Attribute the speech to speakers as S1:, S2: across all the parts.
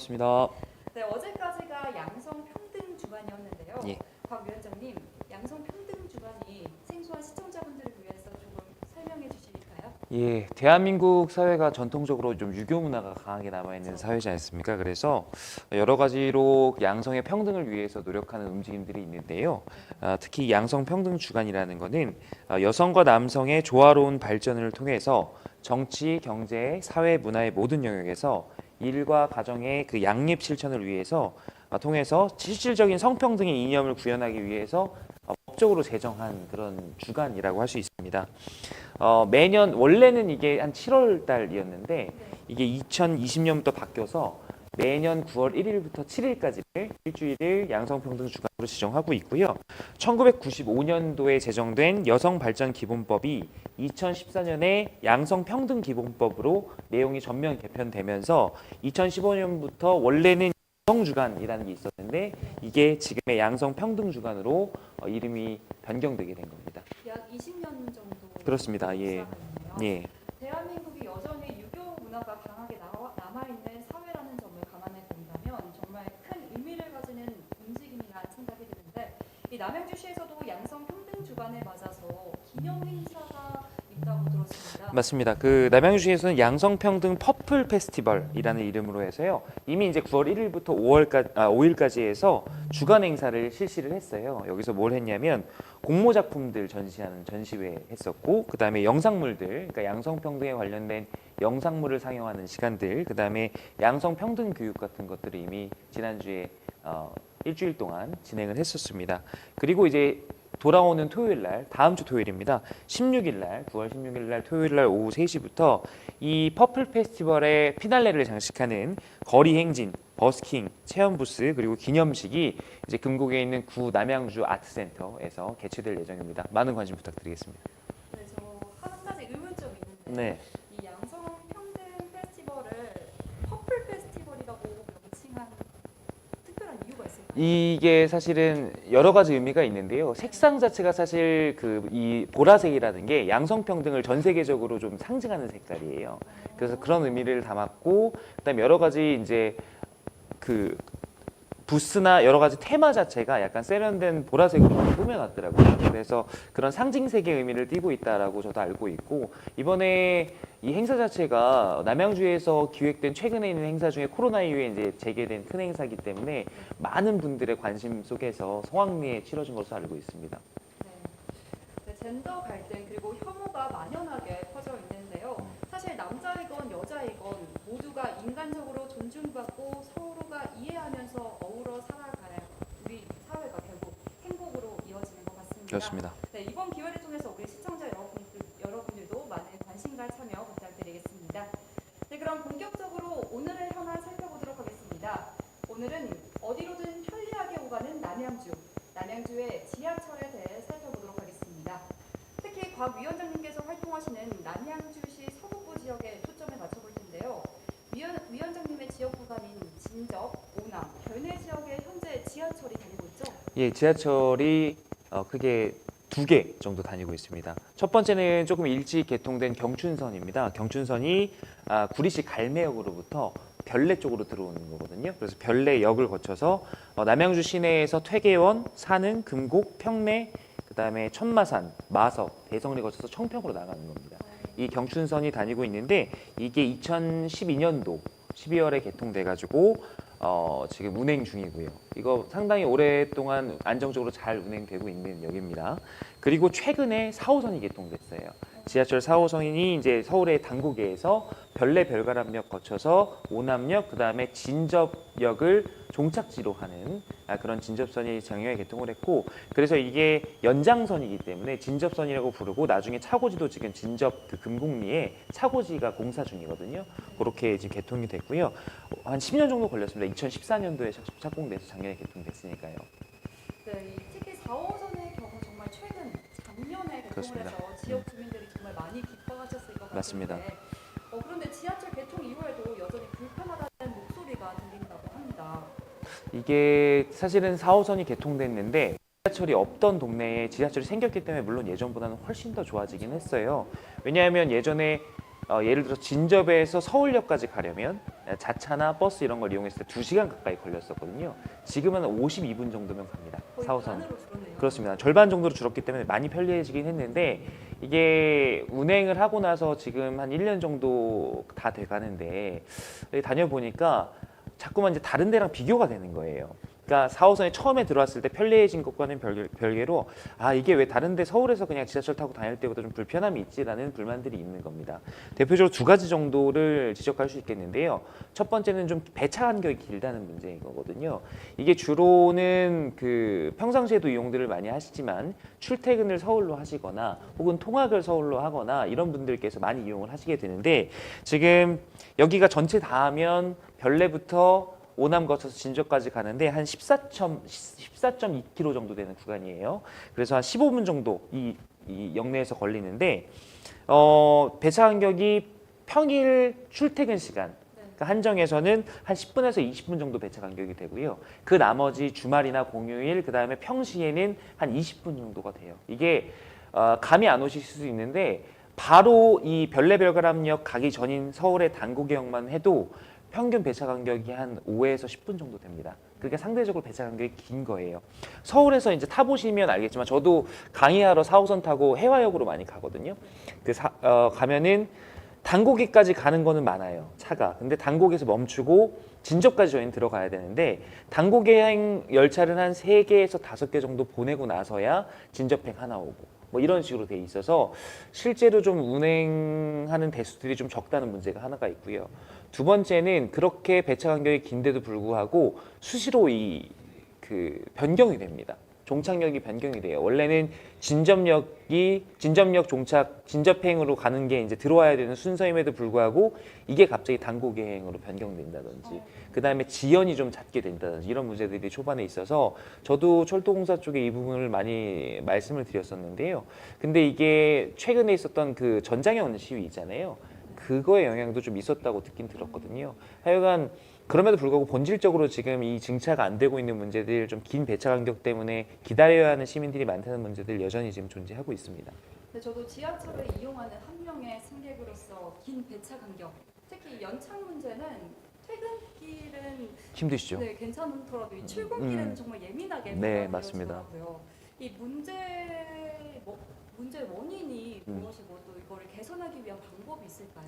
S1: 반갑습니다.
S2: 네, 어제까지가 양성 평등 주간이었는데요.
S1: 예.
S2: 곽 위원장님, 양성 평등 주간이 생소한 시청자분들을 위해서 조금 설명해 주실까요?
S1: 예, 대한민국 사회가 전통적으로 좀 유교 문화가 강하게 남아 있는 사회지 않습니까? 그래서 여러 가지로 양성의 평등을 위해서 노력하는 움직임들이 있는데요. 아, 특히 양성 평등 주간이라는 것은 아, 여성과 남성의 조화로운 발전을 통해서 정치, 경제, 사회, 문화의 모든 영역에서 일과 가정의 그 양립 실천을 위해서 아, 통해서 실질적인 성평등의 이념을 구현하기 위해서 어, 법적으로 제정한 그런 주간이라고 할 수 있습니다. 어, 매년 원래는 이게 한 7월 달이었는데 이게 2020년부터 바뀌어서 매년 9월 1일부터 7일까지를 일주일을 양성평등 주간으로 지정하고 있고요. 1995년도에 제정된 여성발전기본법이 2014년에 양성평등기본법으로 내용이 전면 개편되면서 2015년부터 원래는 여성주간이라는 게 있었는데 이게 지금의 양성평등주간으로 어, 이름이 변경되게 된 겁니다.
S2: 약 20년 정도
S1: 그렇습니다. 예. 예.
S2: 대한민국이 여전히 유교 문화가 강하게 나와, 남아있는 사회라는 점을 감안해 본다면 정말 큰 의미를 가지는 움직임이라 생각이 드는데 이 남양주시에서도 양성 평등 주간에 맞아서 기념 행사가 있다고 들었습니다.
S1: 맞습니다. 그 남양주시에서는 양성평등 퍼플 페스티벌이라는 이름으로 해서요. 이미 이제 9월 1일부터 5월까지 아, 5일까지 해서 주간 행사를 실시를 했어요. 여기서 뭘 했냐면 공모 작품들 전시하는 전시회 했었고 그다음에 영상물들 그러니까 양성평등에 관련된 영상물을 상영하는 시간들 그다음에 양성평등 교육 같은 것들을 이미 지난주에 어, 일주일 동안 진행을 했었습니다. 그리고 이제 돌아오는 토요일 날 다음 주 토요일입니다. 16일 날 9월 16일 날 토요일 날 오후 3시부터 이 퍼플 페스티벌의 피날레를 장식하는 거리 행진, 버스킹, 체험 부스 그리고 기념식이 이제 금곡에 있는 구 남양주 아트센터에서 개최될 예정입니다. 많은 관심 부탁드리겠습니다.
S2: 그래서 한 가지 의문점이 있는데
S1: 네.
S2: 이 양성 평등 페스티벌을 퍼플 페스티벌이라고 명칭한 특별한
S1: 이게 사실은 여러 가지 의미가 있는데요. 색상 자체가 사실 그 이 보라색이라는 게 양성평등을 전 세계적으로 좀 상징하는 색깔이에요. 그래서 그런 의미를 담았고 그다음에 여러 가지 이제 그 부스나 여러 가지 테마 자체가 약간 세련된 보라색으로 많이 꾸며놨더라고요. 그래서 그런 상징색의 의미를 띠고 있다라고 저도 알고 있고 이번에 이 행사 자체가 남양주에서 기획된 최근에 있는 행사 중에 코로나 이후에 이제 재개된 큰 행사이기 때문에 많은 분들의 관심 속에서 성황리에 치러진 것으로 알고 있습니다.
S2: 네. 네, 젠더 갈등 그리고 혐오가 만연하게 퍼져 있는데요. 사실 남자이건 여자이건 모두가 인간적으로 존중받고 서로가 이해하면서 어우러 살아가야 우리 사회가 결국 행복으로 이어지는 것 같습니다.
S1: 그렇습니다.
S2: 네, 이번 기회를 통해서 우리 시청자 여러분들, 여러분들도 많은 관심과 참여 부탁드리겠습니다. 네, 그럼 본격적으로 오늘의 현안 살펴보도록 하겠습니다. 오늘은 어디로든 편리하게 오가는 남양주, 남양주의 지하철에 대해 살펴보도록 하겠습니다. 특히 곽 위원장님께서 활동하시는 남양주시 서북부 지역에 초점을 맞춰볼 텐데요. 위원, 위원장님의 지역 구간인 진접, 오남, 별내 지역에 현재 지하철이 다니고 있죠?
S1: 예, 지하철이 어, 크게 두 개 정도 다니고 있습니다. 첫 번째는 조금 일찍 개통된 경춘선입니다. 경춘선이 아, 구리시 갈매역으로부터 별내 쪽으로 들어오는 거거든요. 그래서 별내역을 거쳐서 어, 남양주 시내에서 퇴계원, 산흥, 금곡, 평내, 그 다음에 천마산, 마석, 대성리 거쳐서 청평으로 나가는 겁니다. 이 경춘선이 다니고 있는데 이게 2012년도 12월에 개통돼가지고 어, 지금 운행 중이고요. 이거 상당히 오랫동안 안정적으로 잘 운행되고 있는 역입니다. 그리고 최근에 4호선이 개통됐어요. 지하철 4호선이 이제 서울의 당구계에서 별내 별가람역 거쳐서 오남역 그다음에 진접역을 종착지로 하는 아, 그런 진접선이 작년에 개통을 했고 그래서 이게 연장선이기 때문에 진접선이라고 부르고 나중에 차고지도 지금 진접 그 금곡리에 차고지가 공사 중이거든요. 그렇게 지금 개통이 됐고요. 한 10년 정도 걸렸습니다. 2014년도에 착공돼서 작년에 개통됐으니까요.
S2: 네, 이 특히 4호선의 경우 정말 최근 작년에 개통을. 해서 지역 주민들이 정말 많이 기뻐하셨을 것 같은데
S1: 맞습니다.
S2: 어, 그런데 지하철 개통 이후에도 여전히 불편하다는 목소리가 들린다고 합니다.
S1: 이게 사실은 4호선이 개통됐는데 지하철이 없던 동네에 지하철이 생겼기 때문에 물론 예전보다는 훨씬 더 좋아지긴 했어요. 왜냐하면 예전에 어, 예를 들어 진접에서 서울역까지 가려면 자차나 버스 이런 걸 이용했을 때 2시간 가까이 걸렸었거든요. 지금은 52분 정도면 갑니다.
S2: 거의
S1: 4호선.
S2: 반으로 줄었네요.
S1: 그렇습니다. 절반 정도로 줄었기 때문에 많이 편리해지긴 했는데 이게 운행을 하고 나서 지금 한 1년 정도 다 돼 가는데 다녀보니까 자꾸만 이제 다른 데랑 비교가 되는 거예요. 그러니까 4호선에 처음에 들어왔을 때 편리해진 것과는 별개, 별개 로 아 이게 왜 다른데 서울에서 그냥 지하철 타고 다닐 때보다 좀 불편함이 있지라는 불만들이 있는 겁니다. 대표적으로 두 가지 정도를 지적할 수 있겠는데요. 첫 번째는 좀 배차 간격이 길다는 문제인 거거든요. 이게 주로는 그 평상시에도 이용들을 많이 하시지만 출퇴근을 서울로 하시거나 혹은 통학을 서울로 하거나 이런 분들께서 많이 이용을 하시게 되는데 지금 여기가 전체 다 하면 별내부터 오남 거쳐서 진저까지 가는데 한 14점 14.2km 정도 되는 구간이에요. 그래서 한 15분 정도 이, 이 역내에서 걸리는데 어, 배차 간격이 평일 출퇴근 시간
S2: 네.
S1: 그러니까 한정에서는 한 10분에서 20분 정도 배차 간격이 되고요. 그 나머지 주말이나 공휴일 그다음에 평시에는 한 20분 정도가 돼요. 이게 어, 감이 안 오실 수 있는데 바로 이 별내별가람역 가기 전인 서울의 단고개역만 해도 평균 배차 간격이 한 5에서 10분 정도 됩니다. 그러니까 상대적으로 배차 간격이 긴 거예요. 서울에서 이제 타보시면 알겠지만 저도 강의하러 4호선 타고 해화역으로 많이 가거든요. 그 사, 어, 가면은 단고개까지 가는 거는 많아요. 차가. 근데 단고개에서 멈추고 진접까지 저희는 들어가야 되는데 단고개행 열차를 한 3개에서 5개 정도 보내고 나서야 진접행 하나 오고 뭐 이런 식으로 돼 있어서 실제로 좀 운행하는 대수들이 좀 적다는 문제가 하나가 있고요. 두 번째는 그렇게 배차 간격이 긴데도 불구하고 수시로 이 그 변경이 됩니다. 종착역이 변경이 돼요. 원래는 진접역이 진접역 종착 진접행으로 가는 게 이제 들어와야 되는 순서임에도 불구하고 이게 갑자기 단고개행으로 변경된다든지 그 다음에 지연이 좀 잦게 된다든지 이런 문제들이 초반에 있어서 저도 철도공사 쪽에 이 부분을 많이 말씀을 드렸었는데요. 근데 이게 최근에 있었던 그 전장현 시위 있잖아요. 그거의 영향도 좀 있었다고 듣긴 들었거든요. 하여간 그럼에도 불구하고 본질적으로 지금 이 증차가 안 되고 있는 문제들 좀 긴 배차 간격 때문에 기다려야 하는 시민들이 많다는 문제들 여전히 지금 존재하고 있습니다.
S2: 근데 저도 지하철을 이용하는 한 명의 승객으로서 긴 배차 간격, 특히 연착 문제는 퇴근길은
S1: 힘드시죠?
S2: 네, 괜찮더라도 이 출근길에는
S1: 음.
S2: 정말 예민하게
S1: 네. 맞습니다.
S2: 이 문제 뭐, 문제 원인이
S1: 음.
S2: 무엇이고 또 이거를 개선하기 위한 방법이 있을까요?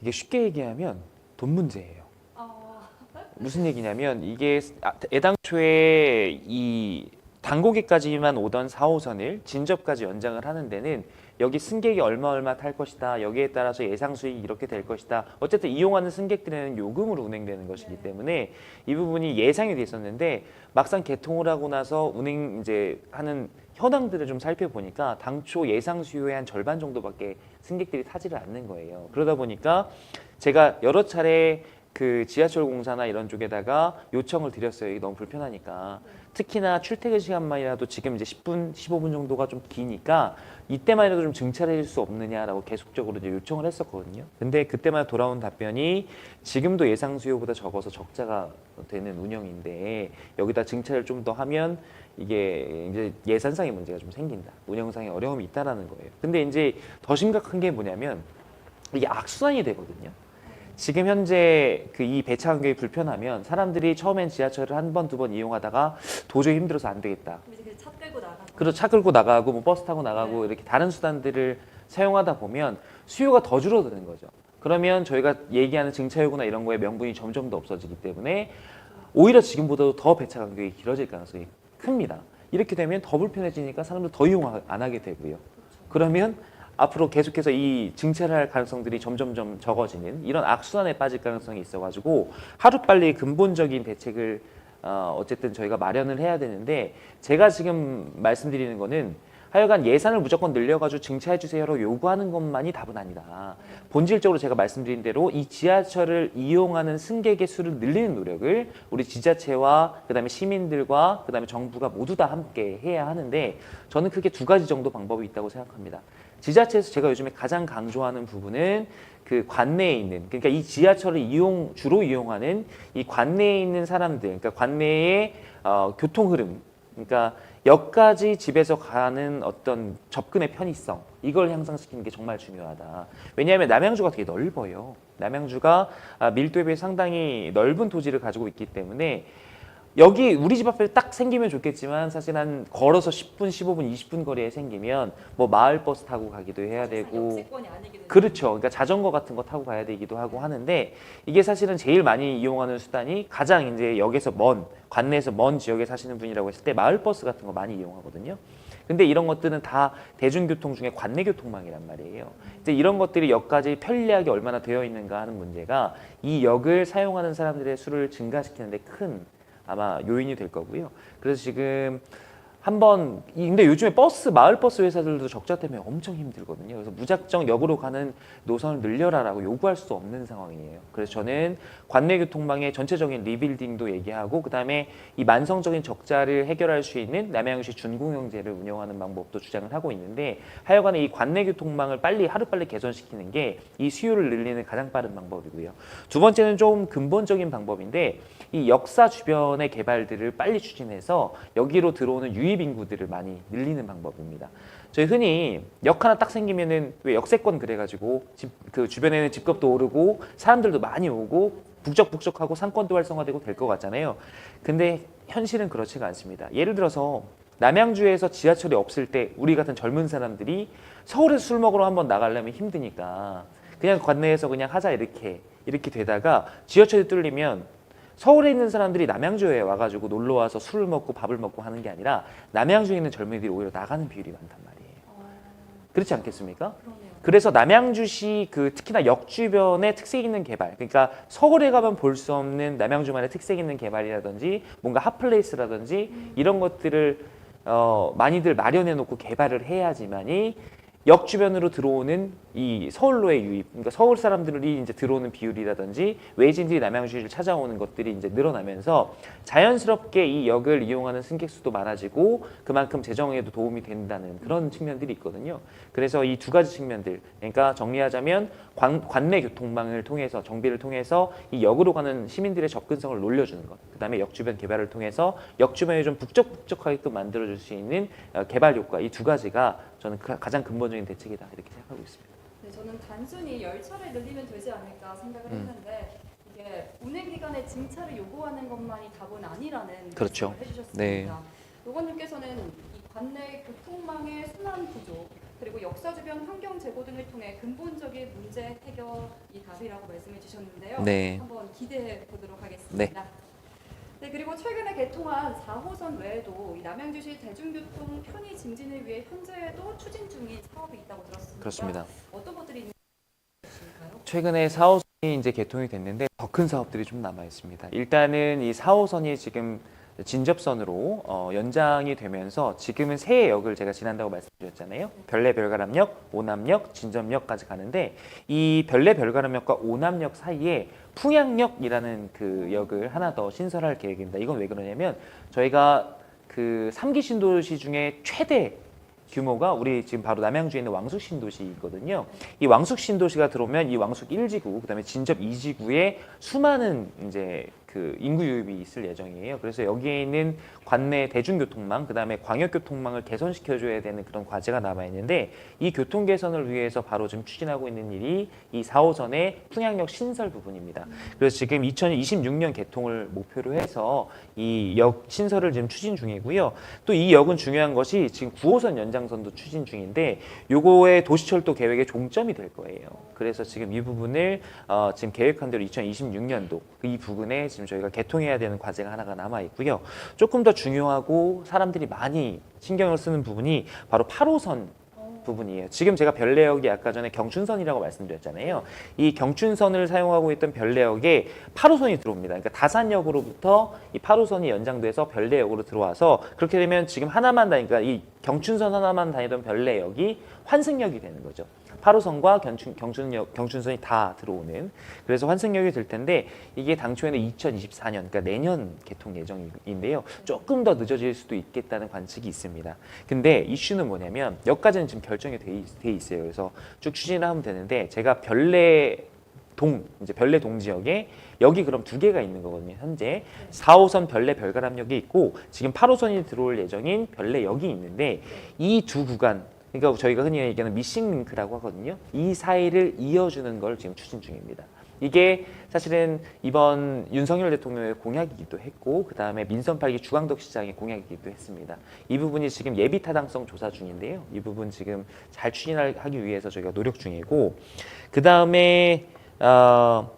S1: 이게 쉽게 얘기하면 돈 문제예요.
S2: 아,
S1: 무슨 얘기냐면 이게 아, 애당초에 이 단고기까지만 오던 4호선을 진접까지 연장을 하는 데는 여기 승객이 얼마 얼마 탈 것이다. 여기에 따라서 예상 수익이 이렇게 될 것이다. 어쨌든 이용하는 승객들에는 요금으로 운행되는 것이기
S2: 네.
S1: 때문에 이 부분이 예상이 돼 있었는데 막상 개통을 하고 나서 운행 이제 하는 현황들을 좀 살펴보니까 당초 예상 수요의 한 절반 정도밖에 승객들이 타지를 않는 거예요. 그러다 보니까 제가 여러 차례 그 지하철 공사나 이런 쪽에다가 요청을 드렸어요. 이게 너무 불편하니까. 특히나 출퇴근 시간만이라도 지금 이제 10분, 15분 정도가 좀 기니까 이때만이라도 좀 증차해줄 수 없느냐라고 계속적으로 이제 요청을 했었거든요. 근데 그때마다 돌아온 답변이 지금도 예상 수요보다 적어서 적자가 되는 운영인데 여기다 증차를 좀 더 하면 이게 이제 예산상의 문제가 좀 생긴다. 운영상의 어려움이 있다라는 거예요. 근데 이제 더 심각한 게 뭐냐면 이게 악순환이 되거든요. 지금 현재 그 이 배차 간격이 불편하면 사람들이 처음엔 지하철을 한 번 두 번 이용하다가 도저히 힘들어서 안 되겠다.
S2: 차 끌고 나가고
S1: 그래서 차 끌고 나가고 뭐 버스 타고 나가고
S2: 네.
S1: 이렇게 다른 수단들을 사용하다 보면 수요가 더 줄어드는 거죠. 그러면 저희가 얘기하는 증차 요구나 이런 거에 명분이 점점 더 없어지기 때문에 오히려 지금보다도 더 배차 간격이 길어질 가능성이 큽니다. 이렇게 되면 더 불편해지니까 사람들 더 이용 안 하게 되고요. 그러면 앞으로 계속해서 이 증차를 할 가능성들이 점점점 적어지는 이런 악순환에 빠질 가능성이 있어가지고 하루빨리 근본적인 대책을 어, 어쨌든 저희가 마련을 해야 되는데 제가 지금 말씀드리는 거는 하여간 예산을 무조건 늘려가지고 증차해 주세요로 요구하는 것만이 답은 아니다. 본질적으로 제가 말씀드린 대로 이 지하철을 이용하는 승객의 수를 늘리는 노력을 우리 지자체와 그다음에 시민들과 그다음에 정부가 모두 다 함께 해야 하는데 저는 크게 두 가지 정도 방법이 있다고 생각합니다. 지자체에서 제가 요즘에 가장 강조하는 부분은 그 관내에 있는 그러니까 이 지하철을 이용 주로 이용하는 이 관내에 있는 사람들 그러니까 관내의 어, 교통 흐름 그러니까 역까지 집에서 가는 어떤 접근의 편의성 이걸 향상시키는 게 정말 중요하다. 왜냐하면 남양주가 되게 넓어요. 남양주가 아, 밀도에 비해 상당히 넓은 토지를 가지고 있기 때문에 여기 우리 집 앞에 딱 생기면 좋겠지만 사실 한 걸어서 10분, 15분, 20분 거리에 생기면 뭐 마을 버스 타고 가기도 해야 되고 그렇죠. 그러니까 자전거 같은 거 타고 가야 되기도 하고 하는데 이게 사실은 제일 많이 이용하는 수단이 가장 이제 역에서 먼 관내에서 먼 지역에 사시는 분이라고 했을 때 마을 버스 같은 거 많이 이용하거든요. 근데 이런 것들은 다 대중교통 중에 관내 교통망이란 말이에요. 이제 이런 것들이 역까지 편리하게 얼마나 되어 있는가 하는 문제가 이 역을 사용하는 사람들의 수를 증가시키는데 큰 아마 요인이 될 거고요. 그래서 지금 한번 이- 근데 요즘에 버스 마을 버스 회사들도 적자 때문에 엄청 힘들거든요. 그래서 무작정 역으로 가는 노선을 늘려라라고 요구할 수 없는 상황이에요. 그래서 저는 관내 교통망의 전체적인 리빌딩도 얘기하고 그다음에 이 만성적인 적자를 해결할 수 있는 남양주시 준공영제를 운영하는 방법도 주장을 하고 있는데 하여간에 이 관내 교통망을 빨리 하루빨리 개선시키는 게 이 수요를 늘리는 가장 빠른 방법이고요. 두 번째는 좀 근본적인 방법인데 이 역사 주변의 개발들을 빨리 추진해서 여기로 들어오는 유입 인구들을 많이 늘리는 방법입니다. 저희 흔히 역 하나 딱 생기면은 왜 역세권 그래가지고 집 그 주변에는 집값도 오르고 사람들도 많이 오고 북적북적하고 상권도 활성화되고 될 것 같잖아요. 근데 현실은 그렇지가 않습니다. 예를 들어서 남양주에서 지하철이 없을 때 우리 같은 젊은 사람들이 서울에서 술 먹으러 한번 나가려면 힘드니까 그냥 관내에서 그냥 하자 이렇게 이렇게 되다가 지하철이 뚫리면 서울에 있는 사람들이 남양주에 와가지고 놀러 와서 술을 먹고 밥을 먹고 하는 게 아니라 남양주에 있는 젊은이들이 오히려 나가는 비율이 많단 말이에요.
S2: 어,
S1: 그렇지 않겠습니까? 그래서 남양주시 그 특히나 역 주변에 특색 있는 개발, 그러니까 서울에 가면 볼 수 없는 남양주만의 특색 있는 개발이라든지 뭔가 핫플레이스라든지 이런 것들을 어, 많이들 마련해 놓고 개발을 해야지만이 역 주변으로 들어오는 이 서울로의 유입, 그러니까 서울 사람들이 이제 들어오는 비율이라든지 외진들이 남양주를 찾아오는 것들이 이제 늘어나면서 자연스럽게 이 역을 이용하는 승객 수도 많아지고 그만큼 재정에도 도움이 된다는 그런 측면들이 있거든요. 그래서 이 두 가지 측면들, 그러니까 정리하자면 관, 관내 교통망을 통해서 정비를 통해서 이 역으로 가는 시민들의 접근성을 놀려주는 것, 그다음에 역 주변 개발을 통해서 역 주변이 좀 북적북적하게끔 만들어줄 수 있는 어, 개발 효과 이 두 가지가 저는 그 가장 근본적인 대책이다 이렇게 생각하고 있습니다.
S2: 네, 저는 단순히 열차를 늘리면 되지 않을까 생각을
S1: 음.
S2: 했는데 이게 운행 기간에 증차를 요구하는 것만이 답은 아니라는
S1: 그렇죠.
S2: 말씀을 해주셨습니다.
S1: 네.
S2: 노건님께서는 이 관내 교통망의 순환 구조 그리고 역사 주변 환경 제고 등을 통해 근본적인 문제 해결이 답이라고 말씀해 주셨는데요.
S1: 네.
S2: 한번 기대해 보도록 하겠습니다. 네. 그리고 최근에 개통한 4호선 외에도 이 남양주시 대중교통 편의 증진을 위해 현재도 추진 중인 사업이 있다고 들었습니다.
S1: 그렇습니다.
S2: 어떤 것들이?
S1: 최근에 4호선이 이제 개통이 됐는데 더 큰 사업들이 좀 남아 있습니다. 일단은 이 4호선이 지금 진접선으로 어, 연장이 되면서 지금은 세 역을 제가 지난다고 말씀드렸잖아요. 별내 별가람역, 오남역, 진접역까지 가는데 이 별내 별가람역과 오남역 사이에 풍양역이라는 그 역을 하나 더 신설할 계획입니다. 이건 왜 그러냐면 저희가 그 3기 신도시 중에 최대 규모가 우리 지금 바로 남양주에 있는 왕숙 신도시거든요. 이 왕숙 신도시가 들어오면 이 왕숙 1지구, 그다음에 진접 2지구에 수많은 이제 그 인구 유입이 있을 예정이에요. 그래서 여기에 있는 관내 대중교통망, 그다음에 광역교통망을 개선시켜 줘야 되는 그런 과제가 남아 있는데 이 교통 개선을 위해서 바로 지금 추진하고 있는 일이 이 4호선의 풍양역 신설 부분입니다. 그래서 지금 2026년 개통을 목표로 해서 이 역 신설을 지금 추진 중이고요. 또 이 역은 중요한 것이 지금 9호선 연장선도 추진 중인데 요거의 도시철도 계획의 종점이 될 거예요. 그래서 지금 이 부분을 어, 지금 계획한 대로 2026년도 이 부분에 지금 저희가 개통해야 되는 과제가 하나가 남아 있고요. 조금 더 중요하고 사람들이 많이 신경을 쓰는 부분이 바로 8호선 부분이에요. 지금 제가 별내역이 아까 전에 경춘선이라고 말씀드렸잖아요. 이 경춘선을 사용하고 있던 별내역에 8호선이 들어옵니다. 그러니까 다산역으로부터 이 8호선이 연장돼서 별내역으로 들어와서 그렇게 되면 지금 하나만 다니까 이 경춘선 하나만 다니던 별내역이 환승역이 되는 거죠. 8호선과 경춘, 경춘역, 경춘선이 다 들어오는 그래서 환승역이 될 텐데 이게 당초에는 2024년 그러니까 내년 개통 예정인데요. 조금 더 늦어질 수도 있겠다는 관측이 있습니다. 근데 이슈는 뭐냐면 여기까지는 지금 결정이 돼, 있, 돼 있어요. 그래서 쭉 추진을 하면 되는데 제가 별내 동 이제 별내 동 지역에 여기 그럼 두 개가 있는 거거든요. 현재 4호선 별내 별가람역이 있고 지금 8호선이 들어올 예정인 별내역이 있는데 이 두 구간 그러니까 저희가 흔히 얘기하는 미싱 링크라고 하거든요. 이 사이를 이어주는 걸 지금 추진 중입니다. 이게 사실은 이번 윤석열 대통령의 공약이기도 했고 그 다음에 민선 8기 주광덕 시장의 공약이기도 했습니다. 이 부분이 지금 예비 타당성 조사 중인데요. 이 부분 지금 잘 추진하기 위해서 저희가 노력 중이고 그 다음에 어,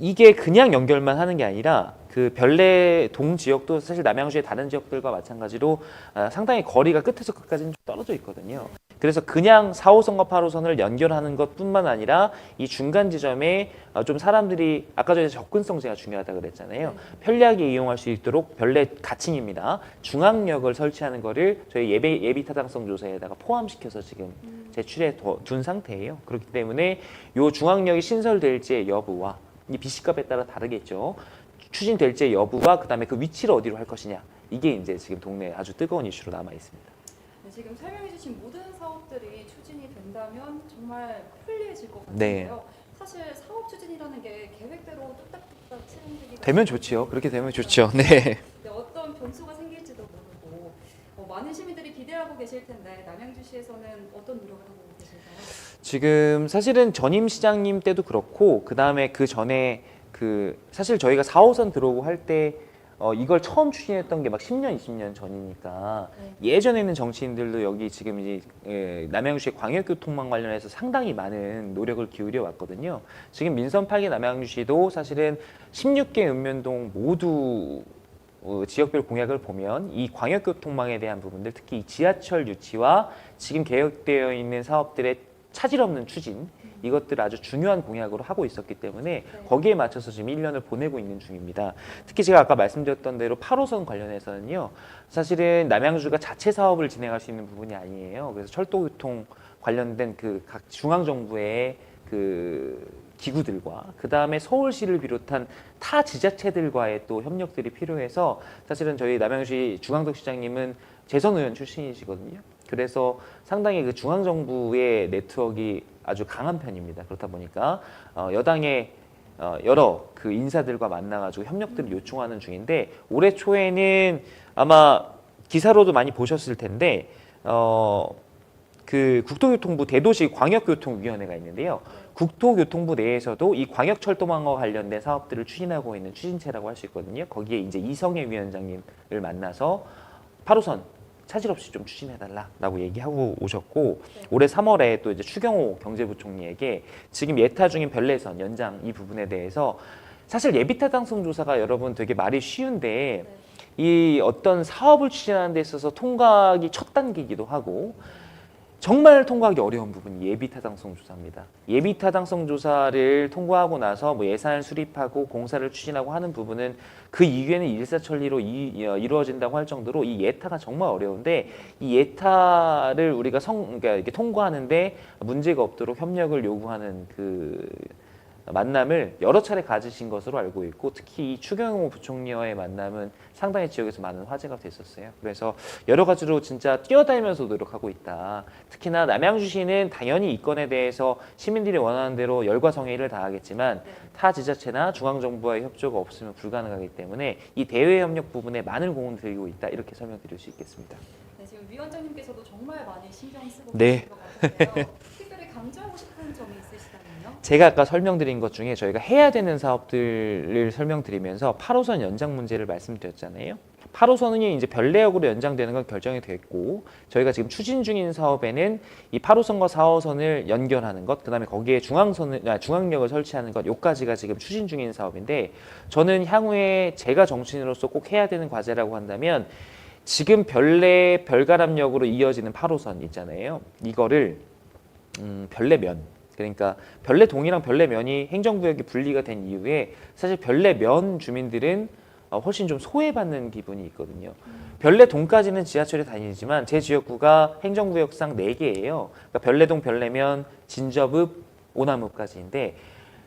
S1: 이게 그냥 연결만 하는 게 아니라 그 별내 동 지역도 사실 남양주의 다른 지역들과 마찬가지로 아, 상당히 거리가 끝에서 끝까지는 좀 떨어져 있거든요. 그래서 그냥 4 호선과 8호선을 연결하는 것뿐만 아니라 이 중간 지점에 어, 좀 사람들이 아까 전에 접근성 제가 중요하다 그랬잖아요. 편리하게 이용할 수 있도록 별내 가칭입니다. 중앙역을 설치하는 거를 저희 예비 예비 타당성 조사에다가 포함시켜서 지금 제출해 둬- 둔 상태예요. 그렇기 때문에 요 중앙역이 신설될지의 여부와 이 비시값에 따라 다르겠죠. 추진될지의 여부와 그다음에 그 위치를 어디로 할 것이냐. 이게 이제 지금 동네에 아주 뜨거운 이슈로 남아 있습니다.
S2: 네, 지금 설명해주신 모든 사업들이 추진이 된다면 정말 편리해질 것 같아요.
S1: 네.
S2: 사실 사업 추진이라는 게 계획대로 뚝딱뚝딱 진행되기가
S1: 되면 좋지요. 그렇게 되면 좋죠. 네.
S2: 네, 어떤 변수가 생길지도 모르고 어, 많은 시민들이 기대하고 계실 텐데 남양주시에서는 어떤 노력을 하고 계실까요?
S1: 지금 사실은 전임 시장님 때도 그렇고 그 다음에 그 전에 그 사실 저희가 4호선 들어오고 할 때 어, 이걸 처음 추진했던 게 막 10년, 20년 전이니까
S2: 네.
S1: 예전에는 정치인들도 여기 지금 이제 예, 남양주시의 광역교통망 관련해서 상당히 많은 노력을 기울여 왔거든요. 지금 민선 8기 남양주시도 사실은 16개 읍면동 모두 어, 지역별 공약을 보면 이 광역교통망에 대한 부분들 특히 이 지하철 유치와 지금 계획되어 있는 사업들의 차질 없는 추진 이것들 아주 중요한 공약으로 하고 있었기 때문에 거기에 맞춰서 지금 1년을 보내고 있는 중입니다. 특히 제가 아까 말씀드렸던 대로 8호선 관련해서는요. 사실은 남양주가 자체 사업을 진행할 수 있는 부분이 아니에요. 그래서 철도교통 관련된 그 각 중앙 정부의 그 기구들과 그 다음에 서울시를 비롯한 타 지자체들과의 또 협력들이 필요해서 사실은 저희 남양주시 중앙덕 시장님은 재선 의원 출신이시거든요. 그래서 상당히 그 중앙 정부의 네트워크가 아주 강한 편입니다. 그렇다 보니까 어, 여당의 어, 여러 그 인사들과 만나가지고 협력들을 요청하는 중인데 올해 초에는 아마 기사로도 많이 보셨을 텐데 어, 그 국토교통부 대도시 광역교통위원회가 있는데요. 국토교통부 내에서도 이 광역철도망과 관련된 사업들을 추진하고 있는 추진체라고 할 수 있거든요. 거기에 이제 이성애 위원장님을 만나서 8호선 차질 없이 좀 추진해달라라고 얘기하고 오셨고
S2: 네.
S1: 올해 3월에 또 이제 추경호 경제부총리에게 지금 예타 중인 별내선 연장 이 부분에 대해서 사실 예비 타당성 조사가 여러분 되게 말이 쉬운데
S2: 네.
S1: 이 어떤 사업을 추진하는 데 있어서 통과하기 첫 단계이기도 하고 정말 통과하기 어려운 부분이 예비 타당성 조사입니다. 예비 타당성 조사를 통과하고 나서 뭐 예산을 수립하고 공사를 추진하고 하는 부분은 그 이후에는 일사천리로 이, 어, 이루어진다고 할 정도로 이 예타가 정말 어려운데 이 예타를 우리가 성 그러니까 이렇게 통과하는데 문제가 없도록 협력을 요구하는 그 만남을 여러 차례 가지신 것으로 알고 있고 특히 이 추경호 부총리와의 만남은 상당히 지역에서 많은 화제가 됐었어요. 그래서 여러 가지로 진짜 뛰어다니면서 노력하고 있다. 특히나 남양주시는 당연히 이 건에 대해서 시민들이 원하는 대로 열과 성의를 다하겠지만
S2: 네.
S1: 타 지자체나 중앙 정부와의 협조가 없으면 불가능하기 때문에 이 대외 협력 부분에 많은 공을 들이고 있다 이렇게 설명드릴 수 있겠습니다.
S2: 네, 지금 위원장님께서도 정말 많이 신경 쓰고
S1: 네.
S2: 계신 것 같아요. 특별히 강조하고 싶은 점이 있으시다면요?
S1: 제가 아까 설명드린 것 중에 저희가 해야 되는 사업들을 설명드리면서 8호선 연장 문제를 말씀드렸잖아요. 8호선이 이제 별내역으로 연장되는 건 결정이 됐고 저희가 지금 추진 중인 사업에는 이 8호선과 4호선을 연결하는 것, 그다음에 거기에 중앙선을 아, 중앙역을 설치하는 것, 요까지가 지금 추진 중인 사업인데 저는 향후에 제가 정치인으로서 꼭 해야 되는 과제라고 한다면 지금 별내 별가람역으로 이어지는 8호선 있잖아요. 이거를 음, 별내면 그러니까 별내동이랑 별내면이 행정구역이 분리가 된 이후에 사실 별내면 주민들은 어, 훨씬 좀 소외받는 기분이 있거든요. 별내동까지는 지하철이 다니지만 제 지역구가 행정구역상 4개예요. 그러니까 별내동, 별내면, 진접읍, 오남읍까지인데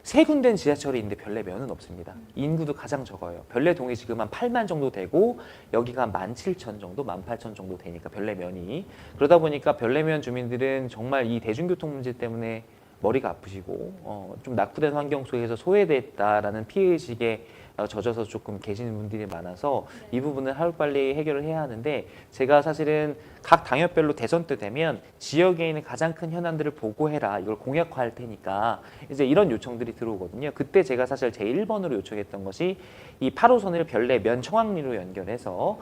S1: 세 군데는 지하철이 있는데 별내면은 없습니다. 인구도 가장 적어요. 별내동이 지금 한 8만 정도 되고 여기가 한 17,000 정도, 18,000 정도 되니까 별내면이 그러다 보니까 별내면 주민들은 정말 이 대중교통 문제 때문에 머리가 아프시고 어, 좀 낙후된 환경 속에서 소외됐다라는 피해의식에 어, 젖어서 조금 계시는 분들이 많아서 이 부분을 하루빨리 해결을 해야 하는데 제가 사실은 각 당협별로 대선 때 되면 지역에 있는 가장 큰 현안들을 보고해라 이걸 공약화할 테니까 이제 이런 요청들이 들어오거든요. 그때 제가 사실 제 1번으로 요청했던 것이 이 8호선을 별내 면 청학리로 연결해서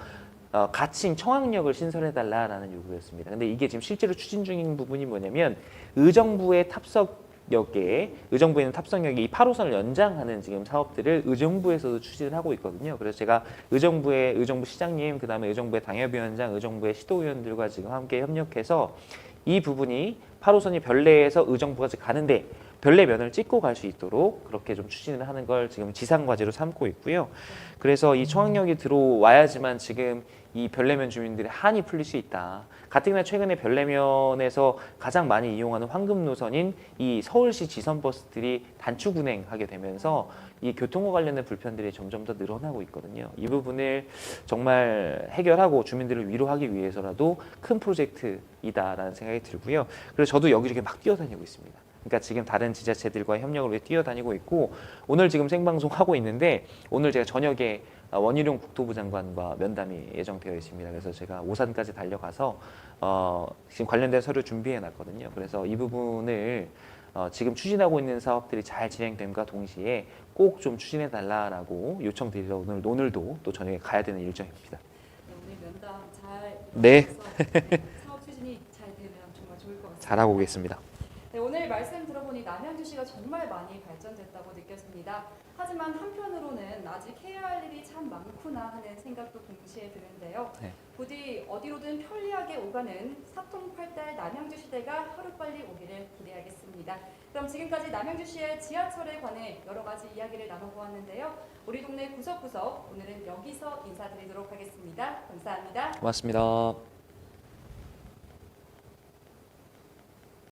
S1: 어, 가칭 청학역을 신설해달라라는 요구였습니다. 근데 이게 지금 실제로 추진 중인 부분이 뭐냐면 의정부의 탑석 역에 의정부에 있는 탑석역이 이 8호선을 연장하는 지금 사업들을 의정부에서도 추진을 하고 있거든요. 그래서 제가 의정부의 의정부 시장님, 그 다음에 의정부의 당협위원장, 의정부의 시도위원들과 지금 함께 협력해서 이 부분이 8호선이 별내에서 의정부까지 가는데 별내 면을 찍고 갈 수 있도록 그렇게 좀 추진을 하는 걸 지금 지상 과제로 삼고 있고요. 그래서 이 청학역이 들어와야지만 지금 이 별내면 주민들의 한이 풀릴 수 있다. 가뜩이나 최근에 별내면에서 가장 많이 이용하는 황금 노선인 이 서울시 지선 버스들이 단축 운행하게 되면서 이 교통과 관련된 불편들이 점점 더 늘어나고 있거든요. 이 부분을 정말 해결하고 주민들을 위로하기 위해서라도 큰 프로젝트이다라는 생각이 들고요. 그래서 저도 여기저기 막 뛰어다니고 있습니다. 그러니까 지금 다른 지자체들과 협력을 위해 뛰어다니고 있고 오늘 지금 생방송 하고 있는데 오늘 제가 저녁에 어, 원희룡 국토부 장관과 면담이 예정되어 있습니다. 그래서 제가 오산까지 달려가서 어, 지금 관련된 서류 준비해 놨거든요. 그래서 이 부분을 어, 지금 추진하고 있는 사업들이 잘 진행됨과 동시에 꼭 좀 추진해 달라라고 요청드리러 오늘 오늘도 또 저녁에 가야 되는 일정입니다.
S2: 네, 오늘 면담 잘
S1: 네.
S2: 네, 사업 추진이 잘 되면 정말 좋을 것 같습니다.
S1: 잘하고 오겠습니다.
S2: 네, 오늘 말씀 들어보니 남양주시가 정말 많이 발전됐다고 느껴집니다. 하지만 한편으로는 아직 해야 할 일이 참 많구나 하는 생각도 동시에 드는데요.
S1: 네.
S2: 부디 어디로든 편리하게 오가는 사통팔달 남양주 시대가 하루빨리 오기를 기대하겠습니다. 그럼 지금까지 남양주시의 지하철에 관해 여러 가지 이야기를 나눠보았는데요. 우리 동네 구석구석 오늘은 여기서 인사드리도록 하겠습니다. 감사합니다.
S1: 고맙습니다.